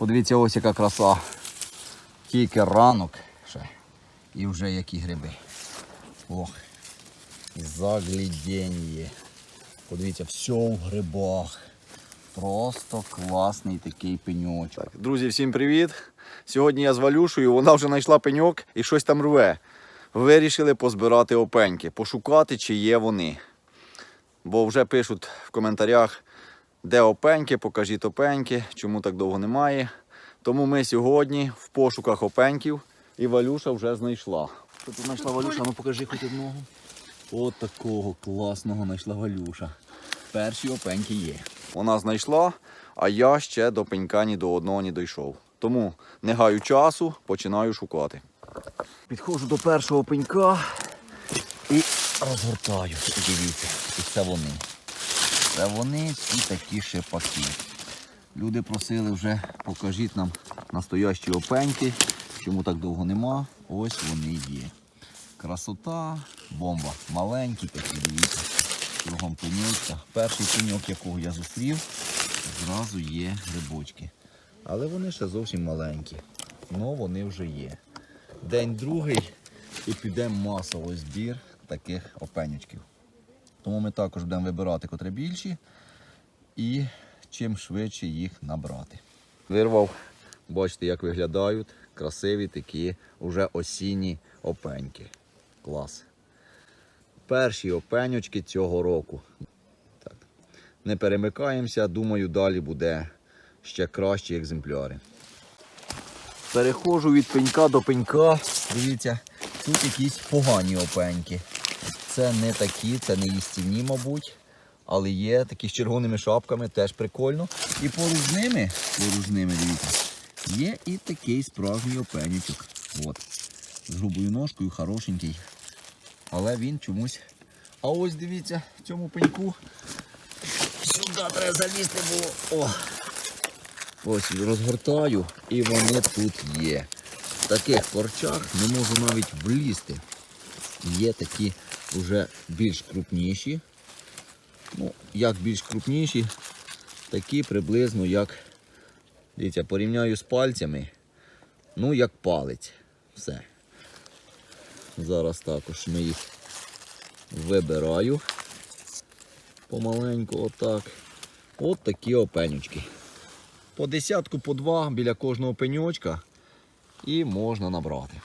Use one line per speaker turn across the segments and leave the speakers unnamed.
Подивіться, ось яка краса. Тільки ранок ще. І вже які гриби. Ох. Загляденье. Подивіться, все в грибах. Просто класний такий пеньочок.
Друзі, всім привіт! Сьогодні я з Валюшею, вона вже знайшла пеньок і щось там рве. Вирішили позбирати опеньки, пошукати, чи є вони. Бо вже пишуть в коментарях, де опеньки, покажіть опеньки, чому так довго немає. Тому ми сьогодні в пошуках опеньків і Валюша вже знайшла.
Що ти знайшла Валюша? Ну покажи хоч одного. От такого класного знайшла Валюша. Перші опеньки є.
Вона знайшла, а я ще до пенька ні до одного не дійшов. Тому не гаю часу, починаю шукати.
Підходжу до першого пенька і розгортаю. Дивіться, і це вони. Це вони всі такі шипаки. Люди просили вже, покажіть нам настоящі опеньки. Чому так довго нема? Ось вони є. Красота, бомба. Маленькі такі, дивіться. Кругом пеньочка. Перший пеньок, якого я зустрів, зразу є грибочки. Але вони ще зовсім маленькі. Ну вони вже є. День другий і піде масовий збір таких опенючків. Тому ми також будемо вибирати котре більші і чим швидше їх набрати. Вирвав, бачите, як виглядають красиві такі вже осінні опеньки. Клас. Перші опенючки цього року. Так. Не перемикаємося, думаю, далі буде ще кращі екземпляри. Переходжу від пенька до пенька. Дивіться, тут якісь погані опеньки. Це не такі, це не їстівні, мабуть. Але є такі з червоними шапками, теж прикольно. І поруч з ними, поруч з ними, дивіться, є і такий справжній опенючок. От. З грубою ножкою, хорошенький. Але він чомусь. А ось дивіться, в цьому пеньку. Сюди треба залізти було. О! Ось розгортаю і вони тут є. В таких корчах не можу навіть влізти. Є такі вже більш крупніші. Ну, як більш крупніші, такі приблизно як, дивіться, порівняю з пальцями, ну як палець. Все. Зараз також ми їх вибираю помаленьку, отак. От такі опенючки. По десятку, по два біля кожного пеньочка і можна набрати.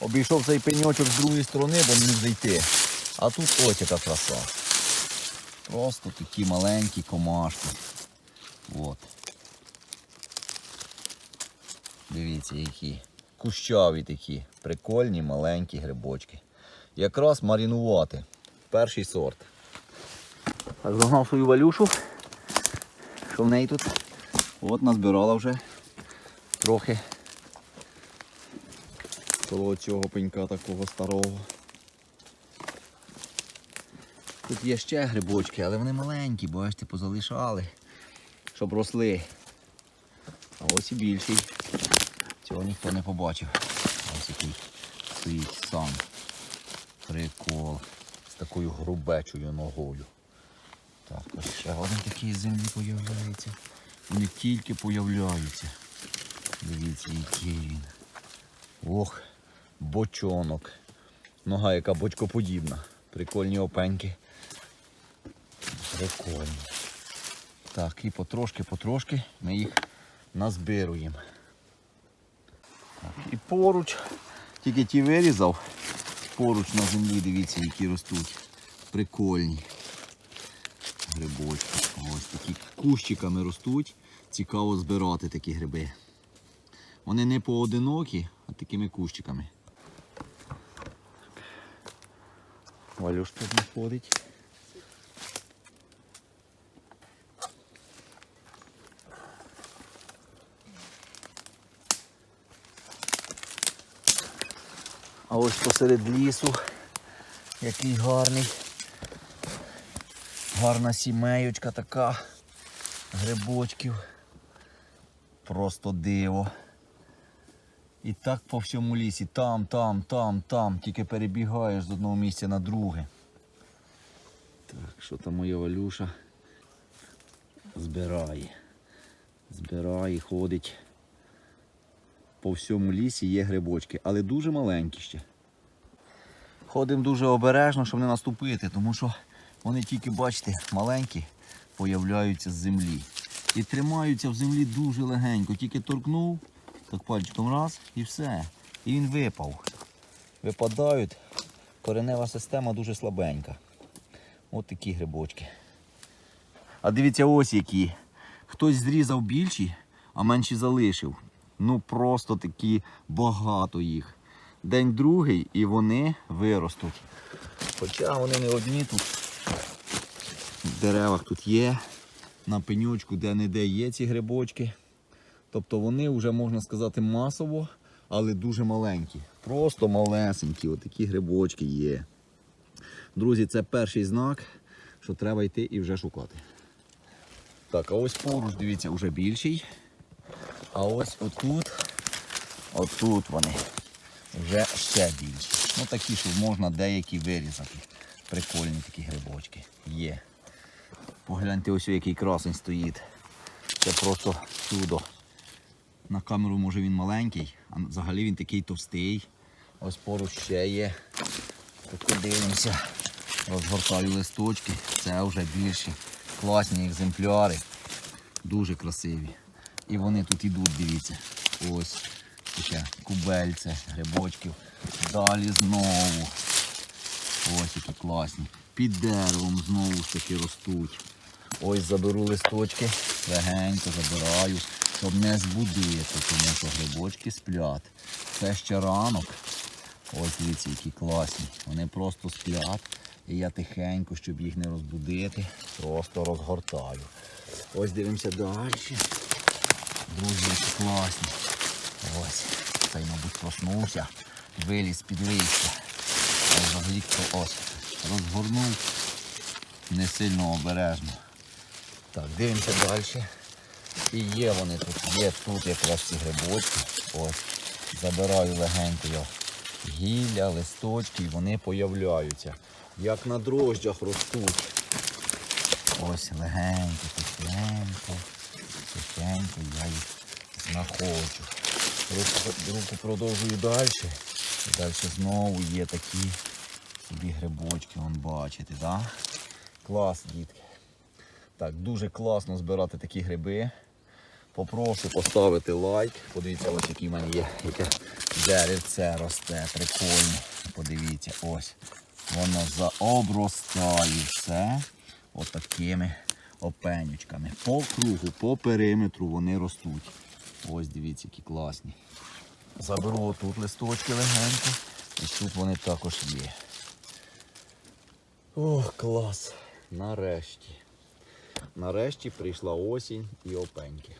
Обійшов цей пеньочок з другої сторони, бо мені зайти. А тут ось яка краса. Просто такі маленькі комашки. От. Дивіться, які кущаві такі, прикольні маленькі грибочки. Якраз марінувати. Перший сорт. Так, загнав свою валюшу. Що в неї тут? От назбирала вже трохи коло цього пенька такого старого. Тут є ще грибочки, але вони маленькі, бачите, позалишали, щоб росли. А ось і більший. Цього ніхто не побачив. Ось який стоїть сам. Прикол. З такою грубечою ногою. Так, ось ще один такий з землі появляється. Вони тільки появляються. Дивіться, який він. Ох, бочонок. Нога яка бочкоподібна. Прикольні опеньки. Прикольні. Так, і потрошки-потрошки ми їх назбируємо. І поруч, тільки ті вирізав, поруч на землі, дивіться, які ростуть. Прикольні грибочки. Ось такі кущиками ростуть. Цікаво збирати такі гриби. Вони не поодинокі, а такими кущиками. Валюш тут знаходить. А ось посеред лісу, який гарний. Гарна сімеючка така грибочків. Просто диво. І так по всьому лісі. Там, там, там, там. Тільки перебігаєш з одного місця на друге. Так, що там моя Валюша збирає.
збирає, ходить. По всьому лісі є грибочки, але дуже маленькі ще. Ходимо дуже обережно, щоб не наступити, тому що вони тільки, бачите, маленькі появляються з землі. І тримаються в землі дуже легенько. Тільки торкнув, так пальчиком раз і все. І він випав. Випадають. Коренева система дуже слабенька. От такі грибочки. А дивіться, ось які. Хтось зрізав більші, а менші залишив. Ну просто такі багато їх. День другий і вони виростуть. Хоча вони не одні тут. В деревах тут є. На пенючку де-не-де є ці грибочки. Тобто вони вже, можна сказати, масово, але дуже маленькі. Просто малесенькі, отакі грибочки є. Друзі, це перший знак, що треба йти і вже шукати. Так, а ось поруч, дивіться, вже більший. А ось отут, отут вони вже ще більші. Ну такі, що можна деякі вирізати. Прикольні такі грибочки. Є. Погляньте, ось який красень стоїть. Це просто чудо. На камеру може він маленький, а взагалі він такий товстий. Ось поруч ще є. Так подивимося. Розгортаю листочки. Це вже більші. Класні екземпляри. Дуже красиві. І вони тут ідуть, дивіться. Ось таке кубельце, грибочків. Далі знову. Ось які класні. Під деревом знову ж таки ростуть. Ось заберу листочки, легенько забираю, щоб не збудити, тому що грибочки сплять. Це ще ранок. Ось дивіться, які класні. Вони просто сплять. І я тихенько, щоб їх не розбудити, просто розгортаю. Ось дивимося далі. Друзі, які класні. Ось. Цей, мабуть, проснувся, виліз під листя. Взагалі ось. Розгорнув не сильно обережно. Так, дивимося далі. І є вони тут, є тут якраз ці грибочки. Ось. Забираю легенько я гілля, листочки, і вони появляються. Як на дрожджах ростуть. Ось легенько, тихенько, тихенько я їх знаходжу. Руку, продовжую далі. І далі знову є такі собі грибочки, вон бачите, да? Клас, дітки. Так, дуже класно збирати такі гриби. Попрошу поставити лайк. Подивіться, ось який в мене є, яке деревце росте, прикольно. Подивіться, ось. Воно заобростає все отакими опенючками. По кругу, по периметру вони ростуть. Ось дивіться, які класні. Заберу отут листочки легенько. І тут вони також є. Ох, клас. Нарешті. Нарешті прийшла осінь і опеньки.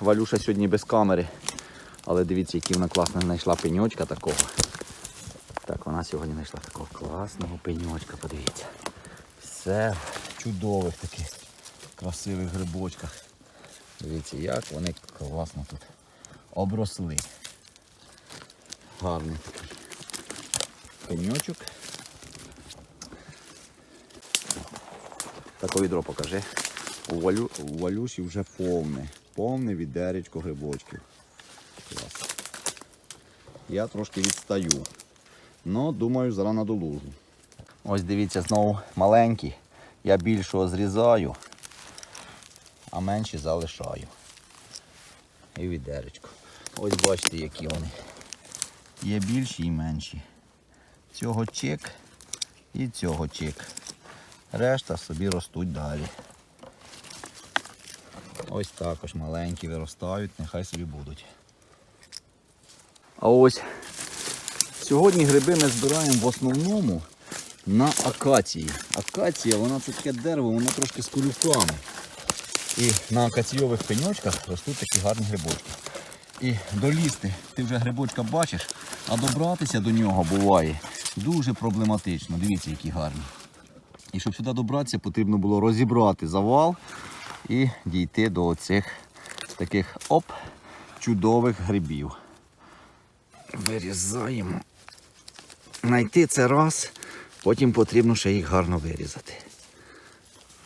Валюша сьогодні без камери. Але дивіться, який вона класно знайшла пеньочка такого. Так, вона сьогодні знайшла такого класного пеньочка, подивіться. Все в чудових таких красивих грибочках. Дивіться, як вони класно тут обросли. Гарний такий пеньочок. Таке відро покажи. У, Валю, у Валюші вже повне. Повне відеречко грибочків. Клас. Я трошки відстаю. Ну, думаю, зараз надолужу. Ось дивіться, знову маленькі. Я більшого зрізаю, а менші залишаю. І відеречко. Ось бачите, які вони. Є більші і менші. Цього чек і цього чек. Решта собі ростуть далі. Ось також маленькі виростають, нехай собі будуть. А ось сьогодні гриби ми збираємо в основному на акації. Акація, вона це таке дерево, воно трошки з колюками. І на акаційових пеньочках ростуть такі гарні грибочки. І долізти, ти вже грибочка бачиш, а добратися до нього буває дуже проблематично. Дивіться, які гарні. І щоб сюди добратися, потрібно було розібрати завал і дійти до оцих таких оп, чудових грибів. Вирізаємо. Найти це раз, потім потрібно ще їх гарно вирізати.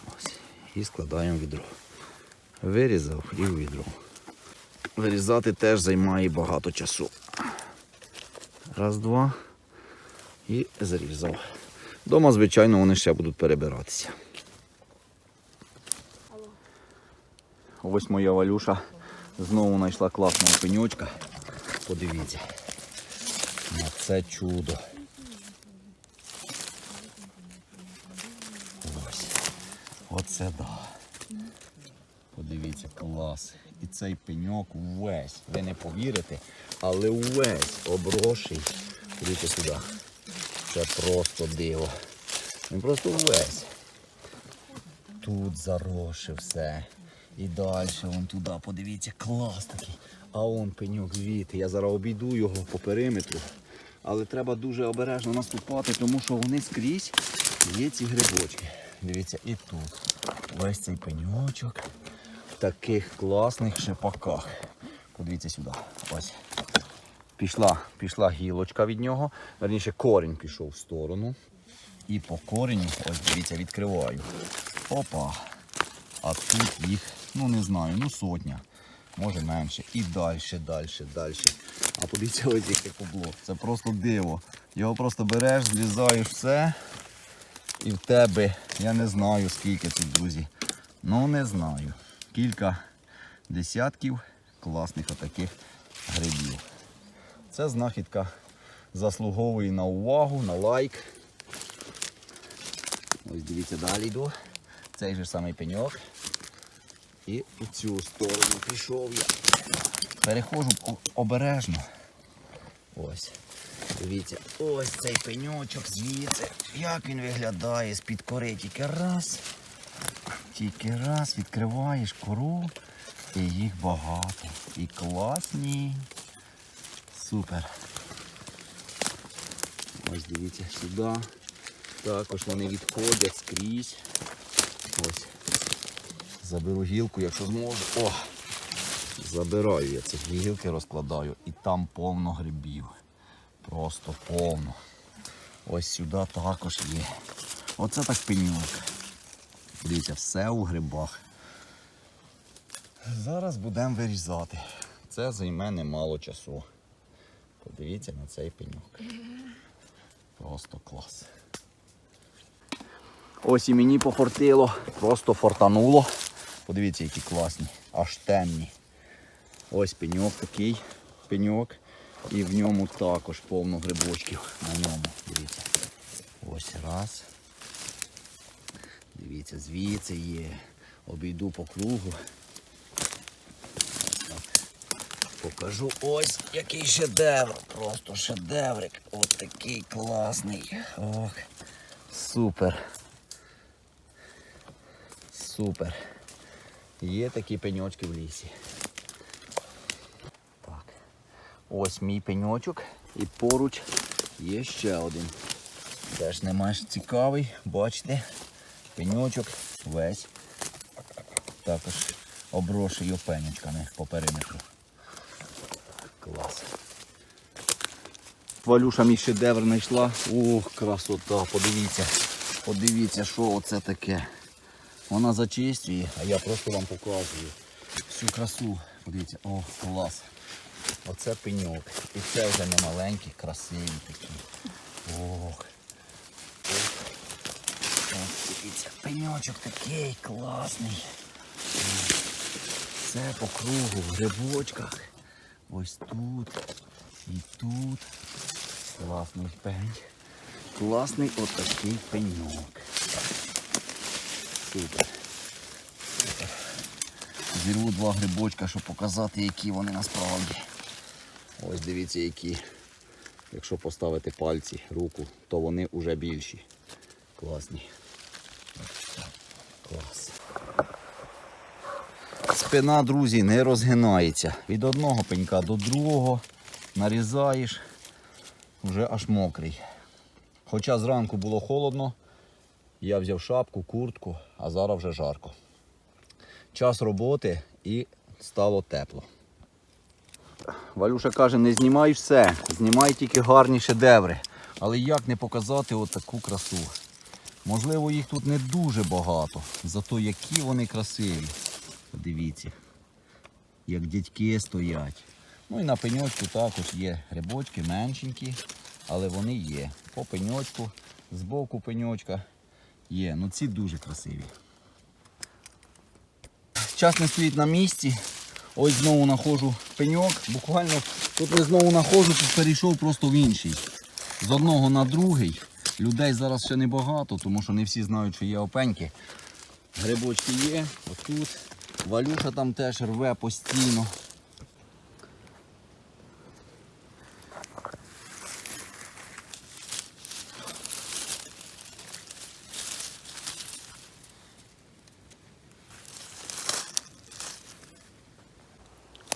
Ось. І складаємо відро. Вирізав і в відро. Вирізати теж займає багато часу. Раз, два. І зрізав. Дома, звичайно, вони ще будуть перебиратися. Ось моя Валюша знову знайшла класного пеньочка. Подивіться. На це чудо. Ось. Оце да. Подивіться, клас. І цей пеньок увесь. Ви не повірите, але увесь оброший. Дивіться сюди. Це просто диво. Він просто увесь. Тут заросше все. І далі вон туди, подивіться, клас такий. А он пеньок звідти. Я зараз обійду його по периметру. Але треба дуже обережно наступати, тому що вони скрізь є ці грибочки. Дивіться, і тут. Весь цей пеньочок в таких класних шипаках. Подивіться сюди. Ось. Пішла, пішла гілочка від нього. Верніше корінь пішов в сторону. І по кореню, ось дивіться, відкриваю. Опа. А тут їх, ну не знаю, ну сотня. Може менше. І далі, далі, далі. А подивіться ось яке кубло. Це просто диво. Його просто береш, злізаєш все. І в тебе, я не знаю скільки тут, друзі. Ну не знаю. Кілька десятків класних отаких грибів. Це знахідка заслуговує на увагу, на лайк. Ось дивіться, далі йду. Цей же самий пеньок. І у цю сторону пішов я. Переходжу о- обережно. Ось. Дивіться, ось цей пеньочок звідси. Як він виглядає з-під кори. Тільки раз. Тільки раз відкриваєш кору. І їх багато. І класні. Супер. Ось дивіться сюди. Також вони відходять скрізь. Ось. Заберу гілку, якщо зможу. О! Забираю я ці гілки, розкладаю і там повно грибів. Просто повно. Ось сюди також є. Оце так пеньок. Дивіться, все у грибах. Зараз будемо вирізати. Це займе немало часу. Подивіться на цей пеньок. Просто клас. Ось і мені пофортило, просто фортануло. Подивіться, які класні, аж темні. Ось пеньок такий, пеньок. І в ньому також повно грибочків на ньому. Дивіться. Ось раз. Дивіться, звідси є. Обійду по кругу. Покажу ось який шедевр. Просто шедеврик. Ось такий класний. Ох. Супер. Супер. Є такі пеньочки в лісі. Так. Ось мій пеньочок і поруч є ще один. Теж не менш цікавий, бачите, пеньочок весь. Також оброший опенечками по периметру. Клас. Валюша мій шедевр знайшла. Ух, красота, подивіться. Подивіться, що оце таке. Вона зачистює, а я просто вам показую всю красу. Подивіться, о, клас. Оце пеньок. І це вже не маленькі, красиві такі. Ох. Ох. Дивіться, пеньочок такий класний. Це по кругу, в грибочках. Ось тут і тут. Класний пень. Класний отакий пеньок. Супер. Супер. Зірву два грибочка, щоб показати, які вони насправді. Ось дивіться, які. Якщо поставити пальці, руку, то вони вже більші. Класні. Клас. Спина, друзі, не розгинається. Від одного пенька до другого нарізаєш, вже аж мокрий. Хоча зранку було холодно, я взяв шапку, куртку, а зараз вже жарко. Час роботи і стало тепло. Валюша каже, не знімай все, знімай тільки гарні шедеври. Але як не показати отаку красу? Можливо, їх тут не дуже багато, зато які вони красиві.
Дивіться, як дядьки стоять. Ну і на пеньочку також є грибочки меншенькі, але вони є. По пеньочку, з боку пеньочка є. Ну ці дуже красиві. Час не стоїть на місці. Ось знову знаходжу пеньок. Буквально тут не знову знаходжу, тут перейшов просто в інший. З одного на другий. Людей зараз ще небагато, тому що не всі знають, що є опеньки. Грибочки є, отут. Валюша там теж рве постійно.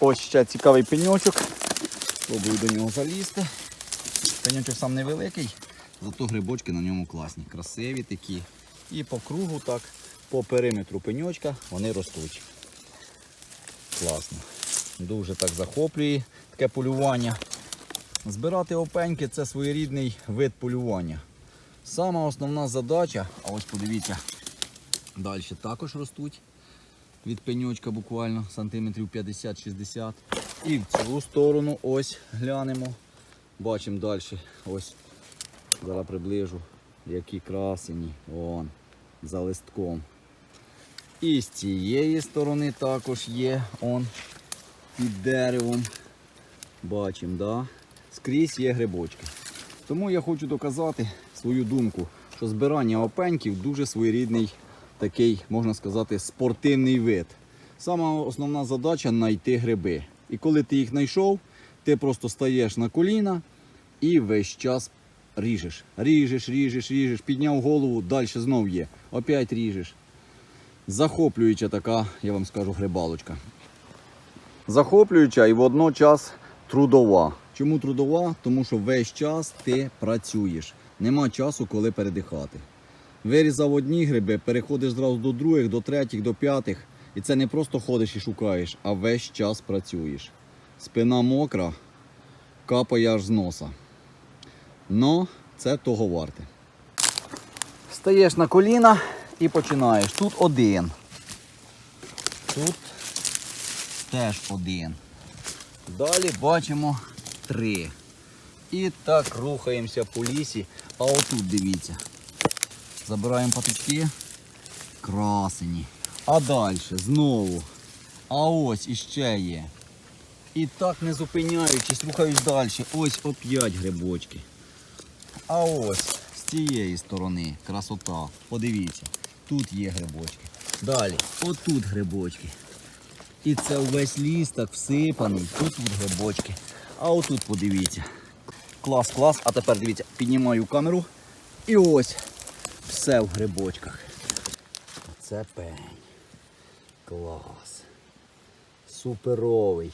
Ось ще цікавий пеньочок.
Спробую до нього залізти. Пеньочок сам невеликий, зато грибочки на ньому класні, красиві такі. І по кругу так, по периметру пеньочка вони ростуть. Класно. Дуже так захоплює таке полювання. Збирати опеньки це своєрідний вид полювання. Сама основна задача, а ось подивіться, далі також ростуть від пеньочка буквально сантиметрів 50-60. І в цю сторону ось глянемо. Бачимо далі. Ось зараз приближу, які красені. Вон, за листком. І з цієї сторони також є он під деревом. Бачимо, да? скрізь є грибочки. Тому я хочу доказати свою думку, що збирання опеньків дуже своєрідний такий, можна сказати, спортивний вид. Сама основна задача знайти гриби. І коли ти їх знайшов, ти просто стаєш на коліна і весь час ріжеш. Ріжеш, ріжеш, ріжеш, підняв голову, далі знов є. Опять ріжеш. Захоплююча така, я вам скажу, грибалочка. Захоплююча і водночас трудова. Чому трудова? Тому що весь час ти працюєш. Нема часу, коли передихати. Вирізав одні гриби, переходиш зразу до других, до третіх, до п'ятих. І це не просто ходиш і шукаєш, а весь час працюєш. Спина мокра, капає аж з носа. Но це того варте. Стаєш на коліна і починаєш. Тут один. Тут теж один. Далі бачимо три. І так рухаємося по лісі. А отут дивіться. Забираємо патички. Красені. А далі знову. А ось іще є. І так не зупиняючись, рухаюсь далі. Ось оп'ять грибочки. А ось з цієї сторони красота. Подивіться, тут є грибочки. Далі, отут грибочки. І це увесь ліс так всипаний. Тут тут грибочки. А отут подивіться. Клас, клас. А тепер дивіться, піднімаю камеру. І ось все в грибочках. Це пень. Клас. Суперовий.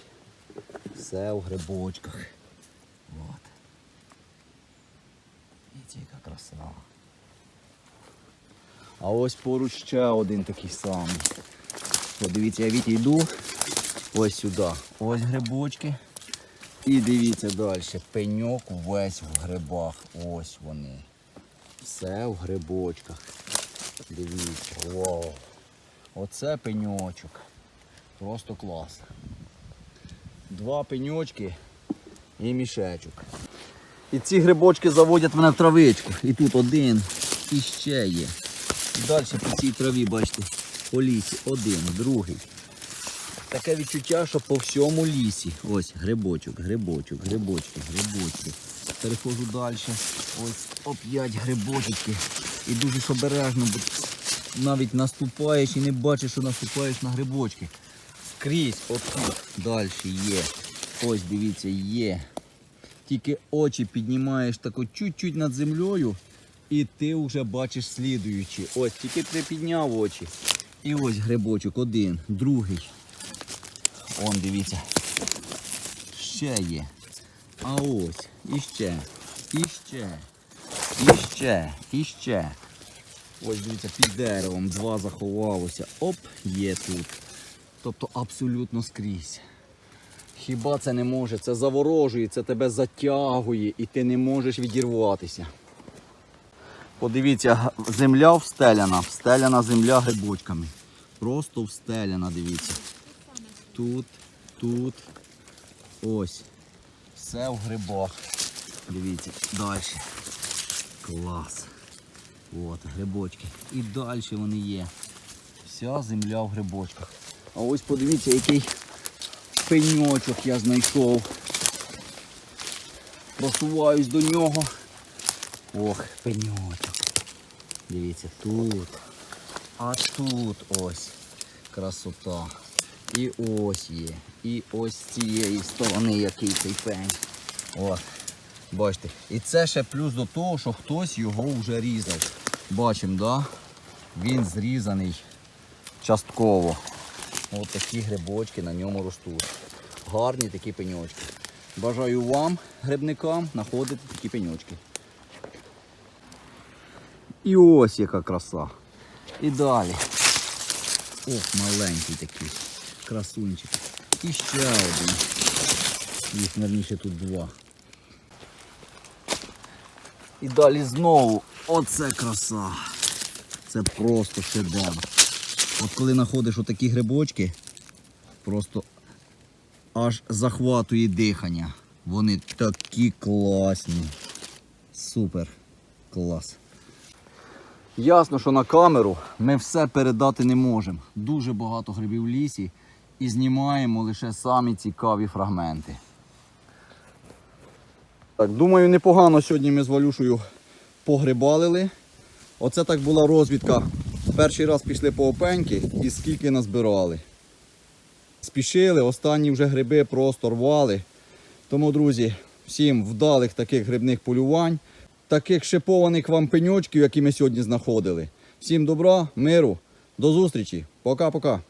Все в грибочках. От. Дивіться, яка краса. А ось поруч ще один такий самий. Подивіться, я відійду ось сюди. Ось грибочки. І дивіться далі. Пеньок весь в грибах. Ось вони. Все в грибочках. Дивіться. Вау. Оце пеньочок. Просто клас. Два пеньочки і мішечок. І ці грибочки заводять мене в травичку. І тут один, і ще є. Далі по цій траві, бачите, по лісі один, другий. Таке відчуття, що по всьому лісі. Ось грибочок, грибочок, грибочки, грибочки. Переходжу далі. Ось оп'ять грибочки. І дуже обережно, бо навіть наступаєш і не бачиш, що наступаєш на грибочки. Скрізь отут далі є. Ось дивіться, є. Тільки очі піднімаєш тако чуть-чуть над землею, і ти вже бачиш слідуючі. Ось, тільки припідняв очі. І ось грибочок, один, другий. Он дивіться. Ще є. А ось, іще, іще, іще, іще. Ось дивіться, під деревом два заховалося. Оп, є тут. Тобто абсолютно скрізь. Хіба це не може? Це заворожує, це тебе затягує і ти не можеш відірватися. Подивіться, земля встеляна, встеляна земля грибочками. Просто встеляна, дивіться. Тут, тут, ось. Все в грибах. Дивіться, далі. Клас. От, грибочки. І далі вони є. Вся земля в грибочках. А ось подивіться, який пеньочок я знайшов. Просуваюсь до нього. Ох, пеньочок. Дивіться, тут. А тут ось красота. І ось є. І ось цієї сторони який цей пень. От. Бачите. І це ще плюс до того, що хтось його вже різав. Бачимо, да? Він зрізаний частково. Ось такі грибочки на ньому ростуть. Гарні такі пеньочки. Бажаю вам, грибникам, знаходити такі пеньочки. І ось яка краса. І далі. Ох, маленький такий. Красунчик. І ще один. Їх, верніше, тут два. І далі знову. Оце краса. Це просто шедевр. От коли знаходиш отакі грибочки, просто аж захватує дихання. Вони такі класні. Супер. Клас. Ясно, що на камеру ми все передати не можемо. Дуже багато грибів в лісі і знімаємо лише самі цікаві фрагменти. Так, думаю, непогано сьогодні ми з Валюшею погрибалили. Оце так була розвідка. Перший раз пішли по опеньки і скільки назбирали. Спішили, останні вже гриби просто рвали. Тому, друзі, всім вдалих таких грибних полювань, таких шипованих вам пеньочків, які ми сьогодні знаходили. Всім добра, миру, до зустрічі. Пока-пока.